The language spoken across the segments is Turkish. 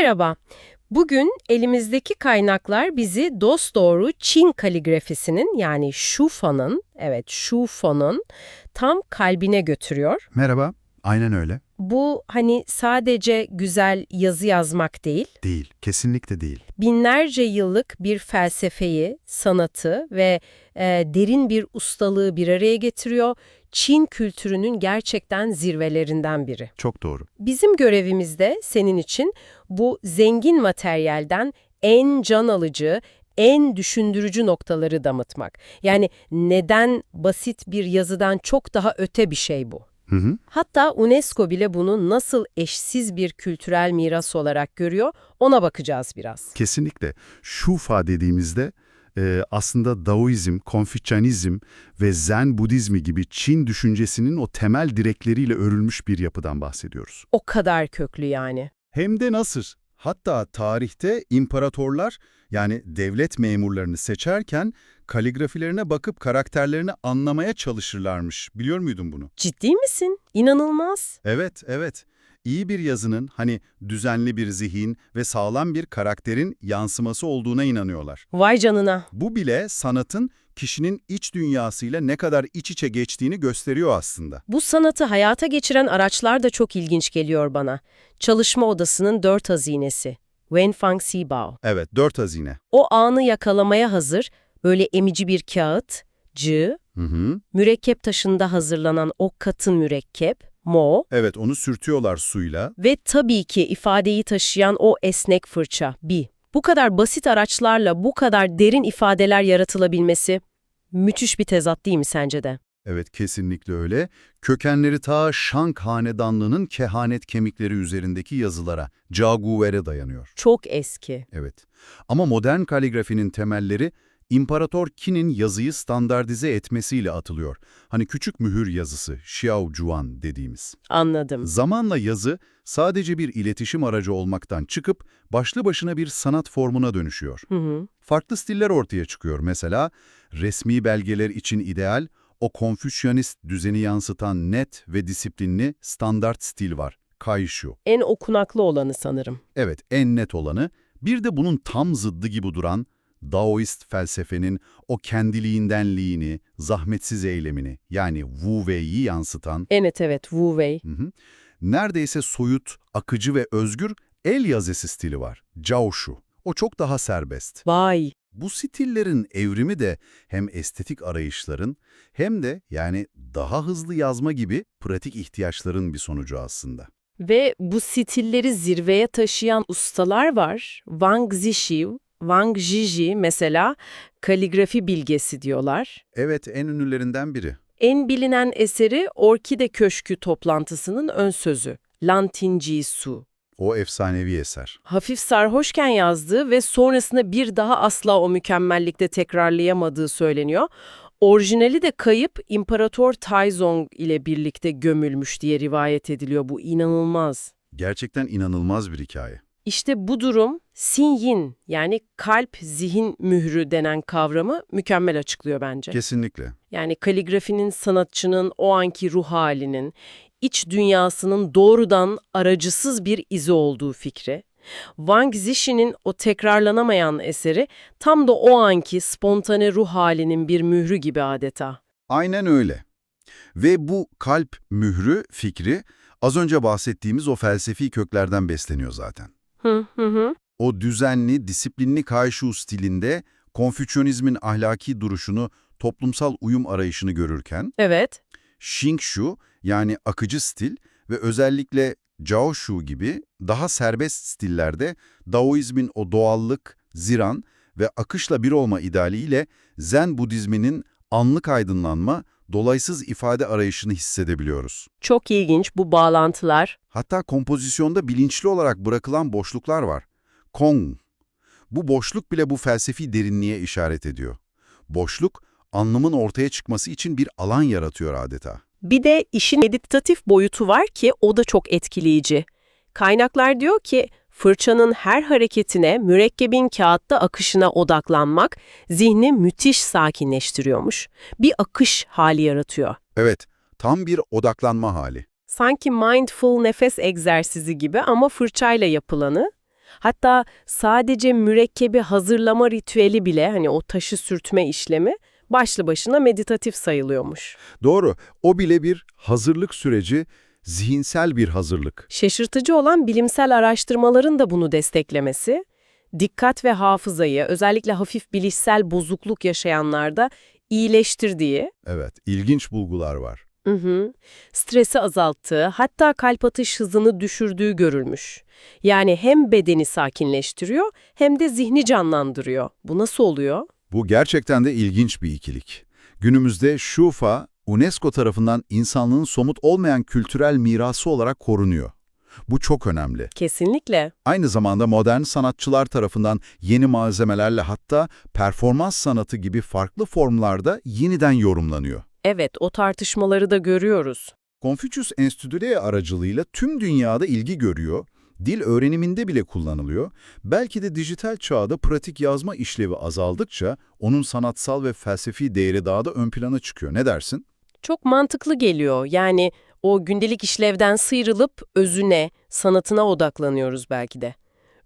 Merhaba. Bugün elimizdeki kaynaklar bizi dosdoğru Çin kaligrafisinin yani Şufa'nın, evet Şufa'nın tam kalbine götürüyor. Merhaba. Aynen öyle. Bu hani sadece güzel yazı yazmak değil, Değil. Kesinlikle değil. binlerce yıllık bir felsefeyi, sanatı ve e, derin bir ustalığı bir araya getiriyor. Çin kültürünün gerçekten zirvelerinden biri. Çok doğru. Bizim görevimiz de senin için bu zengin materyalden en can alıcı, en düşündürücü noktaları damıtmak. Yani neden basit bir yazıdan çok daha öte bir şey bu? Hı hı. Hatta UNESCO bile bunu nasıl eşsiz bir kültürel miras olarak görüyor ona bakacağız biraz. Kesinlikle. Şufa dediğimizde e, aslında Daoizm, Konfüçyanizm ve Zen Budizmi gibi Çin düşüncesinin o temel direkleriyle örülmüş bir yapıdan bahsediyoruz. O kadar köklü yani. Hem de nasıl? Hatta tarihte imparatorlar yani devlet memurlarını seçerken kaligrafilerine bakıp karakterlerini anlamaya çalışırlarmış. Biliyor muydun bunu? Ciddi misin? İnanılmaz. Evet, evet. İyi bir yazının hani düzenli bir zihin ve sağlam bir karakterin yansıması olduğuna inanıyorlar. Vay canına. Bu bile sanatın kişinin iç dünyasıyla ne kadar iç içe geçtiğini gösteriyor aslında. Bu sanatı hayata geçiren araçlar da çok ilginç geliyor bana. Çalışma odasının dört hazinesi. Wenfang Sibao. Evet, dört hazine. O anı yakalamaya hazır, böyle emici bir kağıt, cı, Hı hı. mürekkep taşında hazırlanan o katın mürekkep, mo Evet, onu sürtüyorlar suyla. ve tabii ki ifadeyi taşıyan o esnek fırça, bi. Bu kadar basit araçlarla bu kadar derin ifadeler yaratılabilmesi müthiş bir tezat değil mi sence de? Evet, kesinlikle öyle. Kökenleri ta Şank Hanedanlığı'nın kehanet kemikleri üzerindeki yazılara, Caguwer'e dayanıyor. Çok eski. Evet. Ama modern kaligrafinin temelleri İmparator Qin'in yazıyı standartize etmesiyle atılıyor. Hani küçük mühür yazısı, Xiao Juan dediğimiz. Anladım. Zamanla yazı sadece bir iletişim aracı olmaktan çıkıp başlı başına bir sanat formuna dönüşüyor. Hı hı. Farklı stiller ortaya çıkıyor. Mesela resmi belgeler için ideal, o Konfüçyanist düzeni yansıtan net ve disiplinli standart stil var. Kaishu. En okunaklı olanı sanırım. Evet, en net olanı. Bir de bunun tam zıddı gibi duran Daoist felsefenin o kendiliğindenliğini, zahmetsiz eylemini yani Wu Wei'yi yansıtan, Evet evet, Wu Wei. hı hı, neredeyse soyut, akıcı ve özgür el yazısı stili var. Jiaoshu. O çok daha serbest. Vay. Bu stillerin evrimi de hem estetik arayışların hem de yani daha hızlı yazma gibi pratik ihtiyaçların bir sonucu aslında. Ve bu stilleri zirveye taşıyan ustalar var. Wang Zhixiu, Wang Zhiji mesela kaligrafi bilgesi diyorlar. Evet, en ünlülerinden biri. En bilinen eseri Orkide Köşkü toplantısının ön sözü. Lantinci Su. O efsanevi eser. Hafif sarhoşken yazdığı ve sonrasında bir daha asla o mükemmellikte tekrarlayamadığı söyleniyor. Orijinali de kayıp İmparator Taizong ile birlikte gömülmüş diye rivayet ediliyor. Bu inanılmaz. Gerçekten inanılmaz bir hikaye. İşte bu durum Sin-Yin yani kalp zihin mührü denen kavramı mükemmel açıklıyor bence. Kesinlikle. Yani kaligrafinin sanatçının o anki ruh halinin, iç dünyasının doğrudan aracısız bir izi olduğu fikri. Wang Zhixi'nin o tekrarlanamayan eseri tam da o anki spontane ruh halinin bir mührü gibi adeta. Aynen öyle. Ve bu kalp mührü fikri az önce bahsettiğimiz o felsefi köklerden besleniyor zaten. Hı hı hı. O düzenli, disiplinli Kaishu stilinde Konfüçyanizmin ahlaki duruşunu, toplumsal uyum arayışını görürken, Evet. Shingshu yani akıcı stil ve özellikle Jiaoshu gibi daha serbest stillerde Daoizmin o doğallık, ziran ve akışla bir olma idealiyle Zen Budizminin anlık aydınlanma, dolaysız ifade arayışını hissedebiliyoruz. Çok ilginç bu bağlantılar. Hatta kompozisyonda bilinçli olarak bırakılan boşluklar var. Kong. Bu boşluk bile bu felsefi derinliğe işaret ediyor. Boşluk, anlamın ortaya çıkması için bir alan yaratıyor adeta. Bir de işin meditatif boyutu var ki o da çok etkileyici. Kaynaklar diyor ki fırçanın her hareketine, mürekkebin kağıtta akışına odaklanmak zihni müthiş sakinleştiriyormuş. Bir akış hali yaratıyor. Evet, tam bir odaklanma hali. Sanki mindful nefes egzersizi gibi ama fırçayla yapılanı. Hatta sadece mürekkebi hazırlama ritüeli bile hani o taşı sürtme işlemi başlı başına meditatif sayılıyormuş. Doğru, o bile bir hazırlık süreci, zihinsel bir hazırlık. Şaşırtıcı olan bilimsel araştırmaların da bunu desteklemesi, dikkat ve hafızayı özellikle hafif bilişsel bozukluk yaşayanlarda iyileştirdiği, Evet, ilginç bulgular var. hı hı, stresi azalttığı, hatta kalp atış hızını düşürdüğü görülmüş. Yani hem bedeni sakinleştiriyor hem de zihni canlandırıyor. Bu nasıl oluyor? Bu gerçekten de ilginç bir ikilik. Günümüzde Şufa, UNESCO tarafından insanlığın somut olmayan kültürel mirası olarak korunuyor. Bu çok önemli. Kesinlikle. Aynı zamanda modern sanatçılar tarafından yeni malzemelerle hatta performans sanatı gibi farklı formlarda yeniden yorumlanıyor. Evet, o tartışmaları da görüyoruz. Confucius Enstitüleri aracılığıyla tüm dünyada ilgi görüyor, dil öğreniminde bile kullanılıyor. Belki de dijital çağda pratik yazma işlevi azaldıkça onun sanatsal ve felsefi değeri daha da ön plana çıkıyor. Ne dersin? Çok mantıklı geliyor. Yani o gündelik işlevden sıyrılıp özüne, sanatına odaklanıyoruz belki de.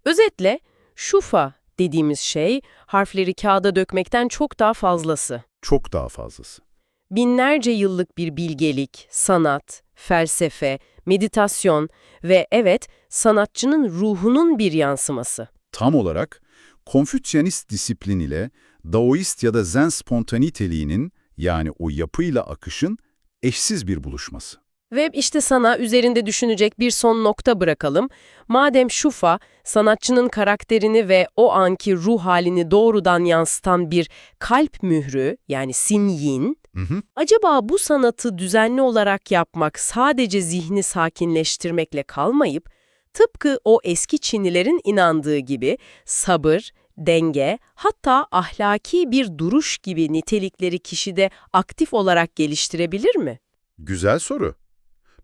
Özetle, şufa dediğimiz şey harfleri kağıda dökmekten çok daha fazlası. Çok daha fazlası. Binlerce yıllık bir bilgelik, sanat, felsefe, meditasyon ve evet, sanatçının ruhunun bir yansıması. Tam olarak Konfüçyanist disiplin ile Daoist ya da Zen spontaniteliğinin yani o yapıyla akışın eşsiz bir buluşması. Ve işte sana üzerinde düşünecek bir son nokta bırakalım. Madem şufa, sanatçının karakterini ve o anki ruh halini doğrudan yansıtan bir kalp mührü, yani sinyin, Hı hı. acaba bu sanatı düzenli olarak yapmak sadece zihni sakinleştirmekle kalmayıp, tıpkı o eski Çinlilerin inandığı gibi sabır, denge, hatta ahlaki bir duruş gibi nitelikleri kişide aktif olarak geliştirebilir mi? Güzel soru.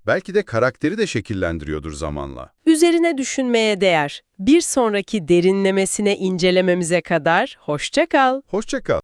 Belki de karakteri de şekillendiriyordur zamanla. Üzerine düşünmeye değer. Bir sonraki derinlemesine incelememize kadar hoşça kal. Hoşça kal.